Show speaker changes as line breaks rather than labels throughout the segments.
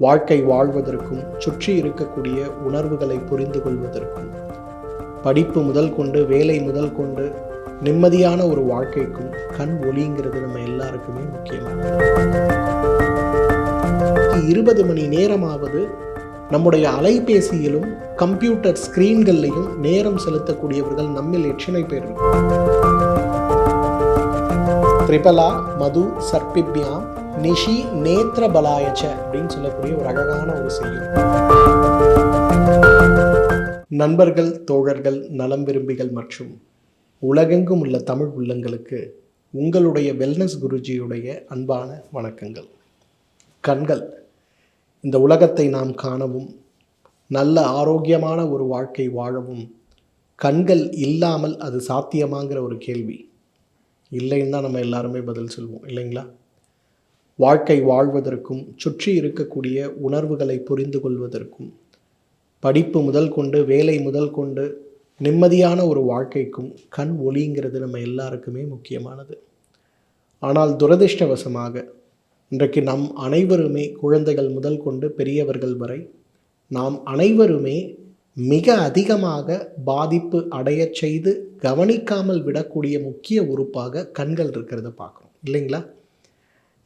வாழ்க்கை வாழ்வதற்கும் சுற்றி இருக்கக்கூடிய உணர்வுகளை புரிந்து கொள்வதற்கும் படிப்பு முதல் கொண்டு வேலை முதல் கொண்டு நிம்மதியான ஒரு வாழ்க்கைக்கும் கண் ஒளிங்கிறது நம்ம எல்லாருக்குமே முக்கியமானது இருபது மணி நேரமாவது நம்முடைய அலைபேசியிலும் கம்ப்யூட்டர் ஸ்கிரீன்கள்லையும் நேரம் செலுத்தக்கூடியவர்கள் நம்மில் எத்தனை பேர் இருக்கும் திரிபலா மது சர்பிப்யாம் நிஷி நேத்திர பலாயச்ச அப்படின்னு சொல்லக்கூடிய ஒரு அழகான ஒரு செய்யும் நண்பர்கள் தோழர்கள் நலம் விரும்பிகள் மற்றும் உலகெங்கும் உள்ள தமிழ் உள்ளங்களுக்கு உங்களுடைய வெல்னஸ் குருஜியுடைய அன்பான வணக்கங்கள். கண்கள் இந்த உலகத்தை நாம் காணவும் நல்ல ஆரோக்கியமான ஒரு வாழ்க்கை வாழவும் கண்கள் இல்லாமல் அது சாத்தியமாங்கிற ஒரு கேள்வி. இல்லைன்னு தான் நம்ம எல்லாருமே பதில் சொல்வோம் இல்லைங்களா? வாழ்க்கை வாழ்வதற்கும் சுற்றி இருக்கக்கூடிய உணர்வுகளை புரிந்து கொள்வதற்கும் படிப்பு முதல் கொண்டு வேலை முதல் கொண்டு நிம்மதியான ஒரு வாழ்க்கைக்கும் கண் ஒளிங்கிறது நம்ம எல்லாருக்குமே முக்கியமானது. ஆனால் துரதிர்ஷ்டவசமாக இன்றைக்கு நம் அனைவருமே குழந்தைகள் முதல் கொண்டு பெரியவர்கள் வரை நாம் அனைவருமே மிக அதிகமாக பாதிப்பு அடையச் செய்து கவனிக்காமல் விடக்கூடிய முக்கிய உறுப்பாக கண்கள் இருக்கிறத பார்க்குறோம். இல்லைங்களா?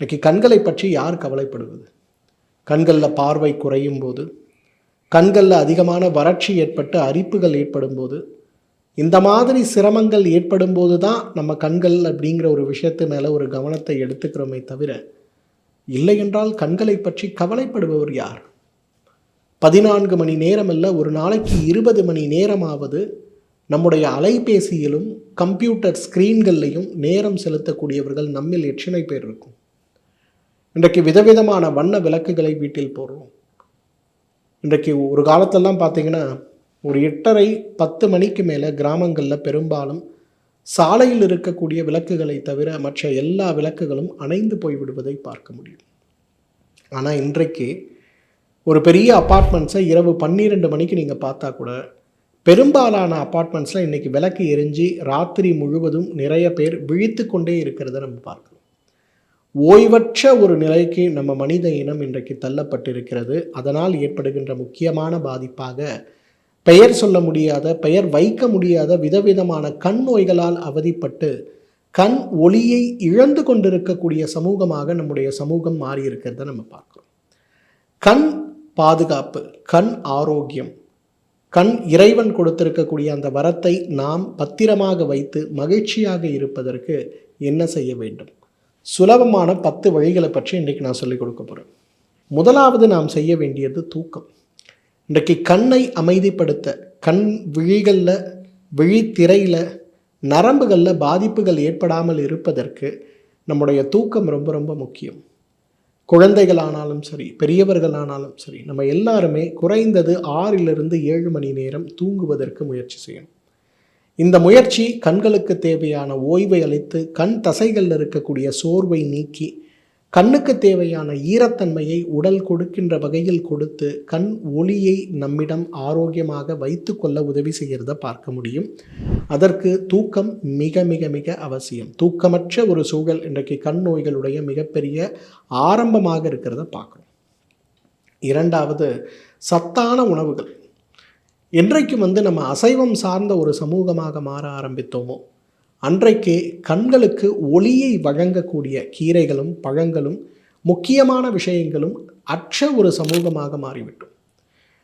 இன்றைக்கி கண்களை பற்றி யார் கவலைப்படுவது? கண்களில் பார்வை குறையும் போது கண்களில் அதிகமான வறட்சி ஏற்பட்டு அரிப்புகள் ஏற்படும் போது இந்த மாதிரி சிரமங்கள் ஏற்படும் போது தான் நம்ம கண்கள் அப்படிங்கிற ஒரு விஷயத்து மேலே ஒரு கவனத்தை எடுத்துக்கிறோமே தவிர இல்லை என்றால் கண்களை பற்றி கவலைப்படுபவர் யார்? பதினான்கு மணி நேரம் ஒரு நாளைக்கு இருபது மணி நேரமாவது நம்முடைய அலைபேசியிலும் கம்ப்யூட்டர் ஸ்க்ரீன்கள்லையும் நேரம் செலுத்தக்கூடியவர்கள் நம்மில் எத்தனை பேர் இருக்கும்? இன்றைக்கு விதவிதமான வண்ண விளக்குகளை வீட்டில் போடுறோம். இன்றைக்கு ஒரு காலத்தெல்லாம் பார்த்தீங்கன்னா ஒரு எட்டரை பத்து மணிக்கு மேலே கிராமங்களில் பெரும்பாலும் சாலையில் இருக்கக்கூடிய விளக்குகளை தவிர மற்ற எல்லா விளக்குகளும் அணைந்து போய்விடுவதை பார்க்க முடியும். ஆனால் இன்றைக்கு ஒரு பெரிய அப்பார்ட்மெண்ட்ஸை இரவு பன்னிரெண்டு மணிக்கு நீங்கள் பார்த்தா கூட பெரும்பாலான அப்பார்ட்மெண்ட்ஸில் இன்றைக்கி விளக்கு எரிஞ்சு ராத்திரி முழுவதும் நிறைய பேர் விழித்து கொண்டே இருக்கிறத நம்ம பார்க்கணும் ஓய்வற்ற ஒரு நிலைக்கு நம்ம மனித இனம் இன்றைக்கு தள்ளப்பட்டிருக்கிறது. அதனால் ஏற்படுகின்ற முக்கியமான பாதிப்பாக பெயர் சொல்ல முடியாத பெயர் வைக்க முடியாத விதவிதமான கண் நோய்களால் அவதிப்பட்டு கண் ஒளியை இழந்து கொண்டிருக்கக்கூடிய சமூகமாக நம்முடைய சமூகம் மாறி இருக்கிறத நம்ம பார்க்குறோம். கண் பாதுகாப்பு கண் ஆரோக்கியம். கண் இறைவன் கொடுத்திருக்கக்கூடிய அந்த வரத்தை நாம் பத்திரமாக வைத்து மகிழ்ச்சியாக இருப்பதற்கு என்ன செய்ய வேண்டும்? சுலபமான பத்து வழிகளை பற்றி இன்றைக்கு நான் சொல்லிக் கொடுக்க போகிறேன் முதலாவது நாம் செய்ய வேண்டியது தூக்கம். இன்றைக்கு கண்ணை அமைதிப்படுத்த கண் விழிகளில் விழித்திரையில் நரம்புகளில் பாதிப்புகள் ஏற்படாமல் இருப்பதற்கு நம்முடைய தூக்கம் ரொம்ப ரொம்ப முக்கியம். குழந்தைகளானாலும் சரி பெரியவர்களானாலும் சரி நம்ம எல்லாருமே குறைந்தது ஆறிலிருந்து ஏழு மணி நேரம் தூங்குவதற்கு முயற்சி செய்யணும். இந்த முயற்சி கண்களுக்கு தேவையான ஓய்வை அளித்து கண் தசைகளில் இருக்கக்கூடிய சோர்வை நீக்கி கண்ணுக்கு தேவையான ஈரத்தன்மையை உடல் கொடுக்கின்ற வகையில் கொடுத்து கண் ஒளியை நம்மிடம் ஆரோக்கியமாக வைத்து கொள்ள உதவி செய்கிறத பார்க்க முடியும். அதற்கு தூக்கம் மிக மிக மிக அவசியம். தூக்கமற்ற ஒரு சூழல் இன்றைக்கு கண் நோய்களுடைய மிகப்பெரிய ஆரம்பமாக இருக்கிறத பார்க்குறோம். இரண்டாவது சத்தான உணவுகள். என்றைக்கு வந்து நம்ம அசைவம் சார்ந்த ஒரு சமூகமாக மாற ஆரம்பித்தோமோ அன்றைக்கே கண்களுக்கு ஒளியை வழங்கக்கூடிய கீரைகளும் பழங்களும் முக்கியமான விஷயங்களும் அற்ற ஒரு சமூகமாக மாறிவிட்டோம்.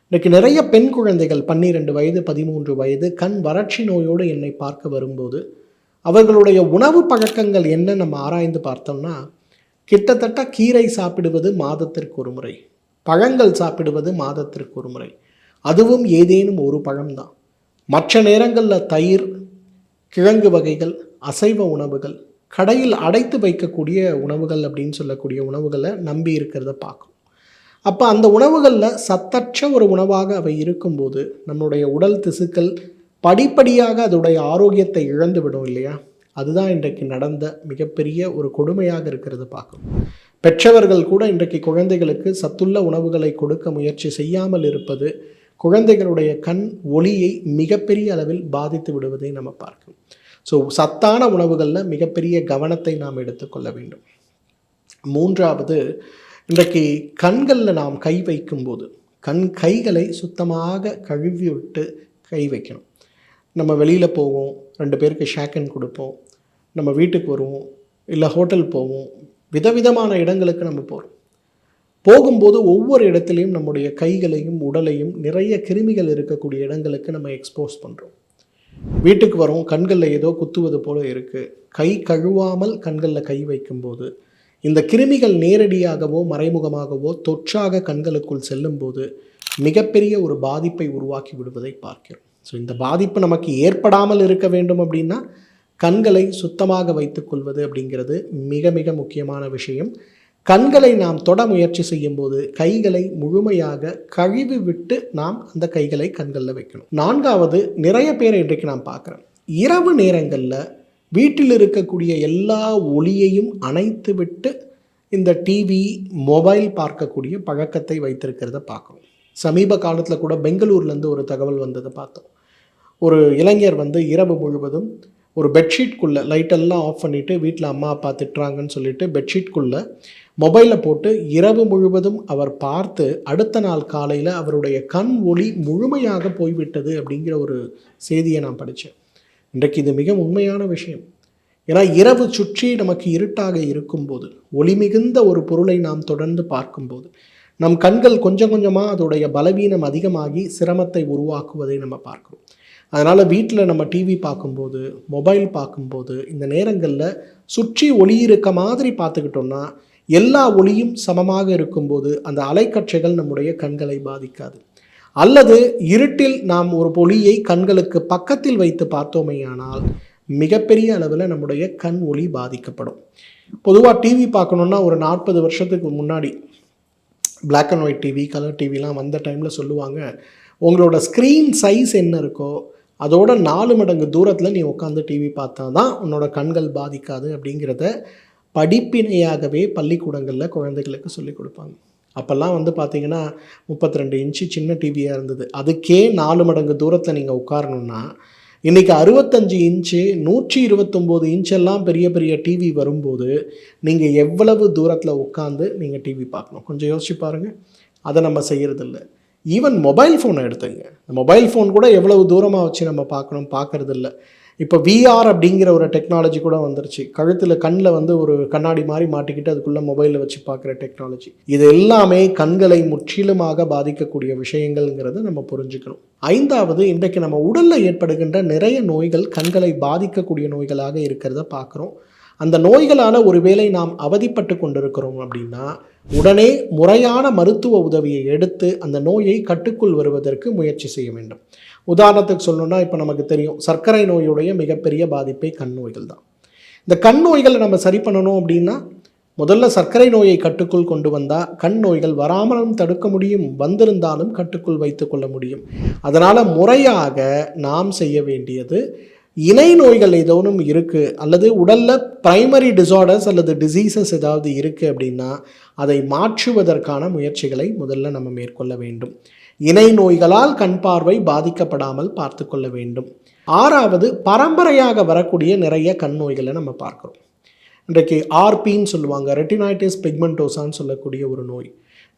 இன்றைக்கு நிறைய பெண் குழந்தைகள் பன்னிரெண்டு வயது பதிமூன்று வயது கண் வறட்சி நோயோடு என்னை பார்க்க வரும்போது அவர்களுடைய உணவு பழக்கங்கள் என்ன நம்ம ஆராய்ந்து பார்த்தோம்னா கிட்டத்தட்ட கீரை சாப்பிடுவது மாதத்திற்கு ஒரு முறை பழங்கள் சாப்பிடுவது மாதத்திற்கு ஒரு முறை. அதுவும் ஏதேனும் ஒரு பழம்தான். மற்ற நேரங்களில் தயிர் கிழங்கு வகைகள் அசைவ உணவுகள் கடையில் அடைத்து வைக்கக்கூடிய உணவுகள் அப்படின்னு சொல்லக்கூடிய உணவுகளை நம்பி இருக்கிறத பார்க்கும் அப்போ அந்த உணவுகளில் சத்தற்ற ஒரு உணவாக அவை இருக்கும்போது நம்மளுடைய உடல் திசுக்கள் படிப்படியாக அதோடைய ஆரோக்கியத்தை இழந்து விடும் இல்லையா? அதுதான் இன்றைக்கு நடந்த மிகப்பெரிய ஒரு கொடுமையாக இருக்கிறது பார்க்கும் பெற்றவர்கள் கூட இன்றைக்கு குழந்தைகளுக்கு சத்துள்ள உணவுகளை கொடுக்க முயற்சி செய்யாமல் இருப்பது குழந்தைகளுடைய கண் ஒளியை மிகப்பெரிய அளவில் பாதித்து விடுவதை நம்ம பார்க்கணும். ஸோ சத்தான உணவுகளில் மிகப்பெரிய கவனத்தை நாம் எடுத்துக்கொள்ள வேண்டும். மூன்றாவது இன்றைக்கு கண்களில் நாம் கை வைக்கும்போது கண் கைகளை சுத்தமாக கழுவி விட்டு கை வைக்கணும். நம்ம வெளியில் போவோம் ரெண்டு பேருக்கு ஷேக்கன் கொடுப்போம் நம்ம வீட்டுக்கு வருவோம் இல்லை ஹோட்டல் போவோம் விதவிதமான இடங்களுக்கு நம்ம போகிறோம் போகும்போது ஒவ்வொரு இடத்துலையும் நம்முடைய கைகளையும் உடலையும் நிறைய கிருமிகள் இருக்கக்கூடிய இடங்களுக்கு நம்ம எக்ஸ்போஸ் பண்ணுறோம் வீட்டுக்கு வரோம் கண்களில் ஏதோ குத்துவது போல இருக்குது கை கழுவாமல் கண்களில் கை வைக்கும்போது இந்த கிருமிகள் நேரடியாகவோ மறைமுகமாகவோ தொற்றாக கண்களுக்குள் செல்லும்போது மிகப்பெரிய ஒரு பாதிப்பை உருவாக்கி விடுவதை பார்க்கிறோம். ஸோ இந்த பாதிப்பு நமக்கு ஏற்படாமல் இருக்க வேண்டும் அப்படின்னா கண்களை சுத்தமாக வைத்துக்கொள்வது அப்படிங்கிறது மிக மிக முக்கியமான விஷயம். கண்களை நாம் தொட முயற்சி செய்யும்போது கைகளை முழுமையாக கழுவி விட்டு நாம் அந்த கைகளை கண்களில் வைக்கணும். நான்காவது நிறைய பேரை இன்றைக்கு நான் பார்க்குறேன் இரவு நேரங்களில் வீட்டில் இருக்கக்கூடிய எல்லா ஒளியையும் அணைத்து விட்டு இந்த டிவி மொபைல் பார்க்கக்கூடிய பழக்கத்தை வைத்திருக்கிறத பார்க்குறோம். சமீப காலத்தில் கூட பெங்களூர்லேருந்து ஒரு தகவல் வந்ததை பார்த்தோம். ஒரு இளைஞர் வந்து இரவு முழுவதும் ஒரு பெட்ஷீட்குள்ளே லைட்டெல்லாம் ஆஃப் பண்ணிவிட்டு வீட்டில் அம்மா அப்பா திட்டுறாங்கன்னு சொல்லிட்டு பெட்ஷீட்குள்ளே மொபைலை போட்டு இரவு முழுவதும் அவர் பார்த்து அடுத்த நாள் காலையில் அவருடைய கண் ஒளி முழுமையாக போய்விட்டது அப்படிங்கிற ஒரு செய்தியை நான் படித்தேன். இன்றைக்கு இது மிக உண்மையான விஷயம். ஏன்னா இரவு சுற்றி நமக்கு இருட்டாக இருக்கும்போது ஒளி மிகுந்த ஒரு பொருளை நாம் தொடர்ந்து பார்க்கும்போது நம் கண்கள் கொஞ்சம் கொஞ்சமாக அதோடைய பலவீனம் அதிகமாகி சிரமத்தை உருவாக்குவதை நம்ம பார்க்குறோம். அதனால் வீட்டில் நம்ம டிவி பார்க்கும்போது மொபைல் பார்க்கும்போது இந்த நேரங்களில் சுற்றி ஒளி இருக்க மாதிரி பார்த்துக்கிட்டோம்னா எல்லா ஒளியும் சமமாக இருக்கும்போது அந்த அலைக்கற்றைகள் நம்முடைய கண்களை பாதிக்காது. அல்லது இருட்டில் நாம் ஒரு ஒளியை கண்களுக்கு பக்கத்தில் வைத்து பார்த்தோமேயானால் மிகப்பெரிய அளவில் நம்முடைய கண் ஒளி பாதிக்கப்படும். பொதுவாக டிவி பார்க்கணுன்னா ஒரு நாற்பது வருஷத்துக்கு முன்னாடி black and white TV colour டிவிலாம் வந்த டைமில் சொல்லுவாங்க உங்களோட ஸ்க்ரீன் சைஸ் என்ன இருக்கோ அதோட நாலு மடங்கு தூரத்தில் நீ உட்காந்து டிவி பார்த்தா தான் உன்னோட கண்கள் பாதிக்காது அப்படிங்கிறத படிப்பினையாகவே பள்ளிக்கூடங்களில் குழந்தைகளுக்கு சொல்லிக் கொடுப்பாங்க. அப்போல்லாம் வந்து பார்த்தீங்கன்னா முப்பத்தி ரெண்டு இன்ச்சு சின்ன டிவியாக இருந்தது. அதுக்கே நாலு மடங்கு தூரத்தில் நீங்கள் உட்காரணுன்னா இன்றைக்கி அறுபத்தஞ்சு இன்ச்சு நூற்றி இருபத்தொம்போது இன்ச்செல்லாம் பெரிய பெரிய டிவி வரும்போது நீங்கள் எவ்வளவு தூரத்தில் உட்காந்து நீங்கள் டிவி பார்க்கணும்? கொஞ்சம் யோசிச்சு பாருங்கள் அதை நம்ம செய்கிறதில்ல ஈவன் மொபைல் ஃபோனை எடுத்துங்க. மொபைல் ஃபோன் கூட எவ்வளவு தூரமாக வச்சு நம்ம பார்க்கணும் பார்க்கறதில்ல. இப்போ விஆர் அப்படிங்கிற ஒரு டெக்னாலஜி கூட வந்துருச்சு. கழுத்தில் கண்ணில் வந்து ஒரு கண்ணாடி மாதிரி மாட்டிக்கிட்டு அதுக்குள்ளே மொபைலில் வச்சு பார்க்குற டெக்னாலஜி இது எல்லாமே கண்களை முற்றிலுமாக பாதிக்கக்கூடிய விஷயங்கள்ங்கிறத நம்ம புரிஞ்சுக்கணும். ஐந்தாவது இன்றைக்கு நம்ம உடலில் ஏற்படுகின்ற நிறைய நோய்கள் கண்களை பாதிக்கக்கூடிய நோய்களாக இருக்கிறத பார்க்குறோம். அந்த நோய்களால் ஒருவேளை நாம் அவதிப்பட்டு கொண்டிருக்கிறோம் அப்படின்னா உடனே முறையான மருத்துவ உதவியை எடுத்து அந்த நோயை கட்டுக்குள் வருவதற்கு முயற்சி செய்ய வேண்டும். உதாரணத்துக்கு சொல்லணும்னா இப்போ நமக்கு தெரியும் சர்க்கரை நோயுடைய மிகப்பெரிய பாதிப்பை கண் நோய்கள் தான். இந்த கண் நோய்களை நம்ம சரி பண்ணணும் அப்படின்னா முதல்ல சர்க்கரை நோயை கட்டுக்குள் கொண்டு வந்தால் கண் நோய்கள் வராமலும் தடுக்க முடியும் வந்திருந்தாலும் கட்டுக்குள் வைத்து கொள்ள முடியும். அதனால் முறையாக நாம் செய்ய வேண்டியது இணை நோய்கள் ஏதோனும் இருக்குது அல்லது உடலில் ப்ரைமரி டிசார்டர்ஸ் அல்லது டிசீசஸ் ஏதாவது இருக்குது அப்படின்னா அதை மாற்றுவதற்கான முயற்சிகளை முதல்ல நம்ம மேற்கொள்ள வேண்டும். இணை நோய்களால் கண் பார்வை பாதிக்கப்படாமல் பார்த்து கொள்ள வேண்டும். ஆறாவது பரம்பரையாக வரக்கூடிய நிறைய கண் நோய்களை நம்ம பார்க்குறோம். இன்றைக்கு ஆர்பின்னு சொல்லுவாங்க ரெட்டினாய்டிஸ் பிக்மெண்டோசான்னு சொல்லக்கூடிய ஒரு நோய்.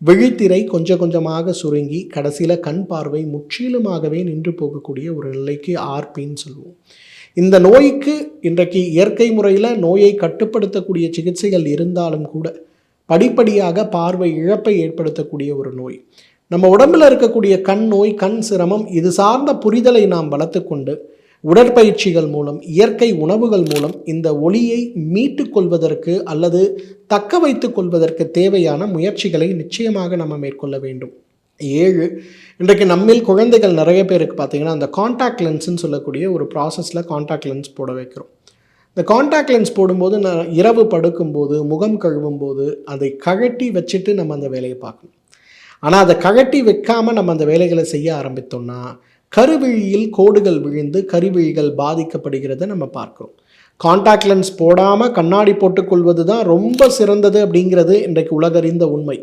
விழித்திரை கொஞ்சம் கொஞ்சமாக சுருங்கி கடைசியில் கண் பார்வை முற்றிலுமாகவே நின்று போகக்கூடிய ஒரு நிலைக்கு ஆர்பின்னு சொல்லுவோம். இந்த நோய்க்கு இன்றைக்கு இயற்கை முறையில் நோயை கட்டுப்படுத்தக்கூடிய சிகிச்சைகள் இருந்தாலும் கூட படிப்படியாக பார்வை இழப்பை ஏற்படுத்தக்கூடிய ஒரு நோய். நம்ம உடம்பில் இருக்கக்கூடிய கண் நோய் கண் சிரமம் இது சார்ந்த புரிதலை நாம் வளர்த்துக்கொண்டு உடற்பயிற்சிகள் மூலம் இயற்கை உணவுகள் மூலம் இந்த ஒளியை மீட்டு கொள்வதற்கு அல்லது தக்க வைத்து கொள்வதற்கு தேவையான முயற்சிகளை நிச்சயமாக நம்ம மேற்கொள்ள வேண்டும். ஏழு இன்றைக்கு நம்மில் குழந்தைகள் நிறைய பேருக்கு பார்த்தீங்கன்னா அந்த காண்டாக்ட் லென்ஸ்ன்னு சொல்லக்கூடிய ஒரு ப்ராசஸில் காண்டாக்ட் லென்ஸ் போட வைக்கிறோம். இந்த காண்டாக்ட் லென்ஸ் போடும்போது நான் இரவு படுக்கும்போது முகம் கழுவும் போது அதை கழட்டி வச்சுட்டு நம்ம அந்த வேலையை பார்க்கணும். ஆனால் அதை கழட்டி வைக்காமல் நம்ம அந்த வேலைகளை செய்ய ஆரம்பித்தோம்னா கருவிழியில் கோடுகள் விழுந்து கருவிழிகள் பாதிக்கப்படுகிறத நம்ம பார்க்குறோம். காண்டாக்ட் லென்ஸ் போடாமல் கண்ணாடி போட்டுக்கொள்வது தான் ரொம்ப சிறந்தது அப்படிங்கிறது இன்றைக்கு உலகறிந்த உண்மை.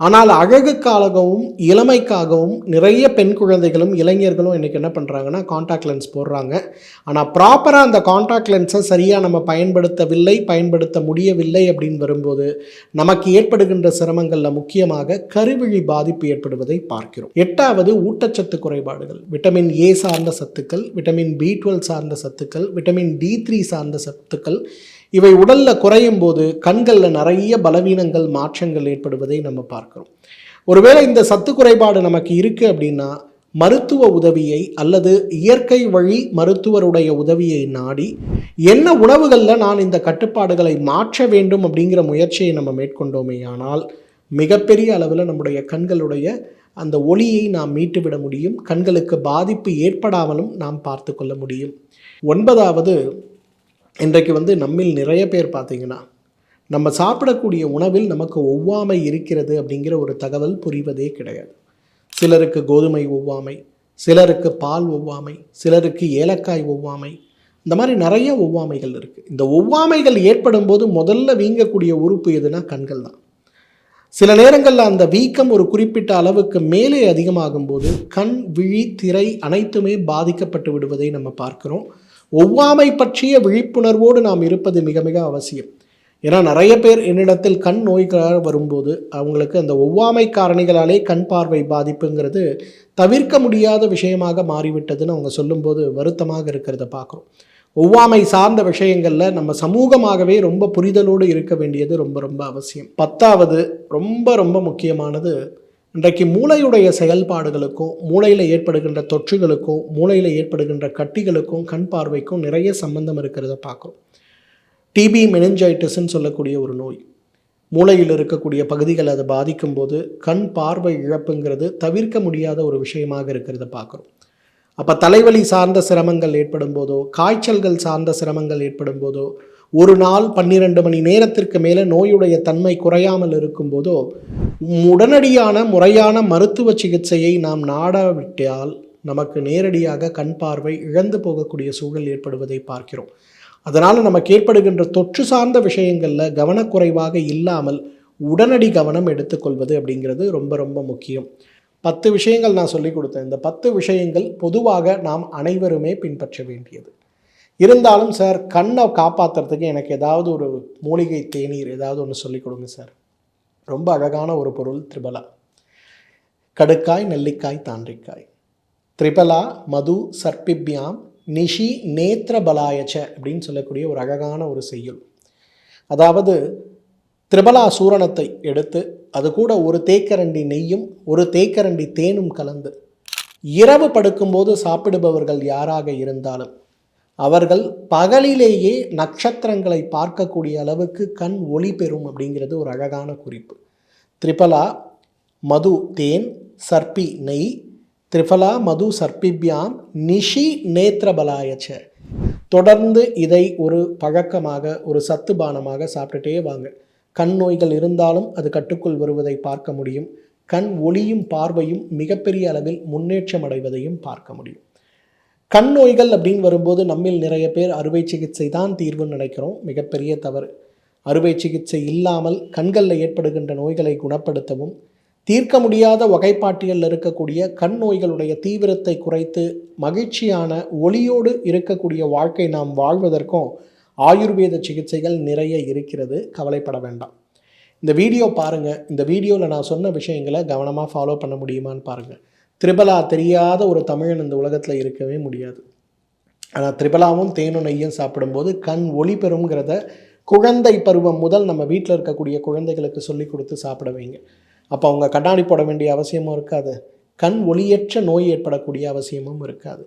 ஆனால் அழகுக்காகவும் இளமைக்காகவும் நிறைய பெண் குழந்தைகளும் இளைஞர்களும் இன்றைக்கி என்ன பண்ணுறாங்கன்னா காண்டாக்ட் லென்ஸ் போடுறாங்க. ஆனால் ப்ராப்பராக அந்த காண்டாக்ட் லென்ஸை சரியாக நம்ம பயன்படுத்தவில்லை பயன்படுத்த முடியவில்லை அப்படின்னு வரும்போது நமக்கு ஏற்படுகின்ற சிரமங்களில் முக்கியமாக கருவிழி பாதிப்பு ஏற்படுவதை பார்க்கிறோம். எட்டாவது ஊட்டச்சத்து குறைபாடுகள். விட்டமின் ஏ சார்ந்த சத்துக்கள் விட்டமின் பி டுவெல் சார்ந்த சத்துக்கள் விட்டமின் டி த்ரீ சார்ந்த சத்துக்கள் இவை உடலில் குறையும் போது கண்களில் நிறைய பலவீனங்கள் மாற்றங்கள் ஏற்படுவதை நம்ம பார்க்கிறோம். ஒருவேளை இந்த சத்து குறைபாடு நமக்கு இருக்குது அப்படின்னா மருத்துவ உதவியை அல்லது இயற்கை வழி மருத்துவருடைய உதவியை நாடி என்ன உணவுகளில் நான் இந்த கட்டுப்பாடுகளை மாற்ற வேண்டும் அப்படிங்கிற முயற்சியை நம்ம மேற்கொண்டோமே ஆனால் மிகப்பெரிய அளவில் நம்முடைய கண்களுடைய அந்த ஒளியை நாம் மீட்டுவிட முடியும் கண்களுக்கு பாதிப்பு ஏற்படாமலும் நாம் பார்த்து கொள்ள முடியும். ஒன்பதாவது இன்றைக்கு வந்து நம்மில் நிறைய பேர் பார்த்தீங்கன்னா நம்ம சாப்பிடக்கூடிய உணவில் நமக்கு ஒவ்வாமை இருக்கிறது அப்படிங்கிற ஒரு தகவல் புரிவதே கிடையாது. சிலருக்கு கோதுமை ஒவ்வாமை சிலருக்கு பால் ஒவ்வாமை சிலருக்கு ஏலக்காய் ஒவ்வாமை இந்த மாதிரி நிறைய ஒவ்வாமைகள் இருக்குது இந்த ஒவ்வாமைகள் ஏற்படும் போது முதல்ல வீங்கக்கூடிய உறுப்பு எதுனா கண்கள் தான். சில நேரங்களில் அந்த வீக்கம் ஒரு குறிப்பிட்ட அளவுக்கு மேலே அதிகமாகும் போது கண் விழி திரை அனைத்துமே பாதிக்கப்பட்டு விடுவதை நம்ம பார்க்கிறோம். ஒவ்வாமை பற்றிய விழிப்புணர்வோடு நாம் இருப்பது மிக மிக அவசியம். ஏன்னா நிறைய பேர் என்னிடத்தில் கண் நோய்களாக வரும்போது அவங்களுக்கு அந்த ஒவ்வாமை காரணிகளாலே கண் பார்வை பாதிப்புங்கிறது தவிர்க்க முடியாத விஷயமாக மாறிவிட்டதுன்னு அவங்க சொல்லும்போது வருத்தமாக இருக்கிறத பார்க்குறோம். ஒவ்வாமை சார்ந்த விஷயங்களில் நம்ம சமூகமாகவே ரொம்ப புரிதலோடு இருக்க வேண்டியது ரொம்ப ரொம்ப அவசியம். பத்தாவது ரொம்ப ரொம்ப முக்கியமானது இன்றைக்கு மூளையுடைய செயல்பாடுகளுக்கும் மூளையில் ஏற்படுகின்ற தொற்றுகளுக்கும் மூளையில் ஏற்படுகின்ற கட்டிகளுக்கும் கண் பார்வைக்கும் நிறைய சம்பந்தம் இருக்கிறத பார்க்குறோம். டிபி மெனஞ்சைட்டிஸ்ன்னு சொல்லக்கூடிய ஒரு நோய். மூளையில் இருக்கக்கூடிய பகுதிகள் அதை பாதிக்கும் போது கண் பார்வை இழப்புங்கிறது தவிர்க்க முடியாத ஒரு விஷயமாக இருக்கிறத பார்க்குறோம். அப்போ தலைவலி சார்ந்த சிரமங்கள் ஏற்படும் போதோ காய்ச்சல்கள் சார்ந்த சிரமங்கள் ஏற்படும் போதோ ஒரு நாள் பன்னிரெண்டு மணி நேரத்திற்கு மேலே நோயுடைய தன்மை குறையாமல் இருக்கும்போதோ உடனடியான முறையான மருத்துவ சிகிச்சையை நாம் நாடாவிட்டால் நமக்கு நேரடியாக கண் பார்வை இழந்து போகக்கூடிய சூழல் ஏற்படுவதை பார்க்கிறோம். அதனால் நமக்கு ஏற்படுகின்ற தொற்று சார்ந்த விஷயங்களில் கவனக்குறைவாக இல்லாமல் உடனடி கவனம் எடுத்துக்கொள்வது அப்படிங்கிறது ரொம்ப ரொம்ப முக்கியம். பத்து விஷயங்கள் நான் சொல்லிக் கொடுத்தேன். இந்த பத்து விஷயங்கள் பொதுவாக நாம் அனைவருமே பின்பற்ற வேண்டியது. இருந்தாலும் சார் கண்ணை காப்பாற்றுறதுக்கு எனக்கு ஏதாவது ஒரு மூலிகை தேநீர் ஏதாவது ஒன்று சொல்லிக் கொடுங்க சார். ரொம்ப அழகான ஒரு பொருள் திரிபலா. கடுக்காய் நெல்லிக்காய் தாண்டிக்காய். திரிபலா மது சர்பிப்யாம் நிஷி நேத்திரபலாயச்ச அப்படின்னு சொல்லக்கூடிய ஒரு அழகான ஒரு செய்யுள். அதாவது திரிபலா சூரணத்தை எடுத்து அது கூட ஒரு தேக்கரண்டி நெய்யும் ஒரு தேக்கரண்டி தேனும் கலந்து. இரவு படுக்கும்போது சாப்பிடுபவர்கள் யாராக இருந்தாலும் அவர்கள் பகலிலேயே நட்சத்திரங்களை பார்க்கக்கூடிய அளவுக்கு கண் ஒளி பெறும் அப்படிங்கிறது ஒரு அழகான குறிப்பு. திரிபலா மது தேன் சர்பி நெய். திரிபலா மது சர்பிபியாம் நிஷி நேத்திரபலாயச்ச. தொடர்ந்து இதை ஒரு பழக்கமாக ஒரு சத்து பானமாக சாப்பிட்டுட்டே வாங்க. கண் நோய்கள் இருந்தாலும் அது கட்டுக்குள் வருவதை பார்க்க முடியும். கண் ஒளியும் பார்வையும் மிகப்பெரிய அளவில் முன்னேற்றம் அடைவதையும் பார்க்க முடியும். கண் நோய்கள் அப்படின்னு வரும்போது நம்மில் நிறைய பேர் அறுவை சிகிச்சை தான் தீர்வுன்னு நினைக்கிறோம். மிகப்பெரிய தவறு. அறுவை சிகிச்சை இல்லாமல் கண்களில் ஏற்படுகின்ற நோய்களை குணப்படுத்தவும் தீர்க்க முடியாத வகைப்பாட்டியலில் இருக்கக்கூடிய கண் நோய்களுடைய தீவிரத்தை குறைத்து மகிழ்ச்சியான ஒளியோடு இருக்கக்கூடிய வாழ்க்கை நாம் வாழ்வதற்கும் ஆயுர்வேத சிகிச்சைகள் நிறைய இருக்கிறது. கவலைப்பட வேண்டாம். இந்த வீடியோ பாருங்கள் இந்த வீடியோவில் நான் சொன்ன விஷயங்களை கவனமாக ஃபாலோ பண்ண முடியுமான்னு பாருங்கள் திரிபலா தெரியாத ஒரு தமிழன் இந்த உலகத்தில் இருக்கவே முடியாது. ஆனால் திரிபலாவும் தேனும் நெய்யும் சாப்பிடும்போது கண் ஒளி பெறுங்கிறத குழந்தை பருவம் முதல் நம்ம வீட்டில் இருக்கக்கூடிய குழந்தைகளுக்கு சொல்லி கொடுத்து சாப்பிட வைங்க அப்போ அவங்க கண்ணாடி போட வேண்டிய அவசியமும் இருக்காது. கண் ஒளியற்ற நோய் ஏற்படக்கூடிய அவசியமும் இருக்காது.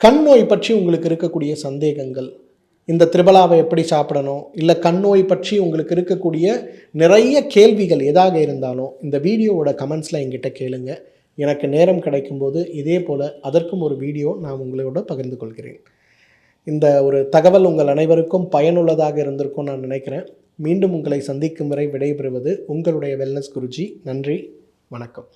கண் நோய் பற்றி உங்களுக்கு இருக்கக்கூடிய சந்தேகங்கள் இந்த திரிபலாவை எப்படி சாப்பிடணும் இல்லை கண் நோய் பற்றி உங்களுக்கு இருக்கக்கூடிய நிறைய கேள்விகள் எதாக இருந்தாலும் இந்த வீடியோவோட கமெண்ட்ஸில் எங்கிட்ட கேளுங்கள் எனக்கு நேரம் கிடைக்கும்போது இதே போல் அதற்கும் ஒரு வீடியோ நான் உங்களோட பகிர்ந்து கொள்கிறேன். இந்த ஒரு தகவல் உங்கள் அனைவருக்கும் பயனுள்ளதாக இருந்திருக்கும் நான் நினைக்கிறேன். மீண்டும் உங்களை சந்திக்கும் வரை விடைபெறுவது உங்களுடைய வெல்னஸ் குருஜி. நன்றி. வணக்கம்.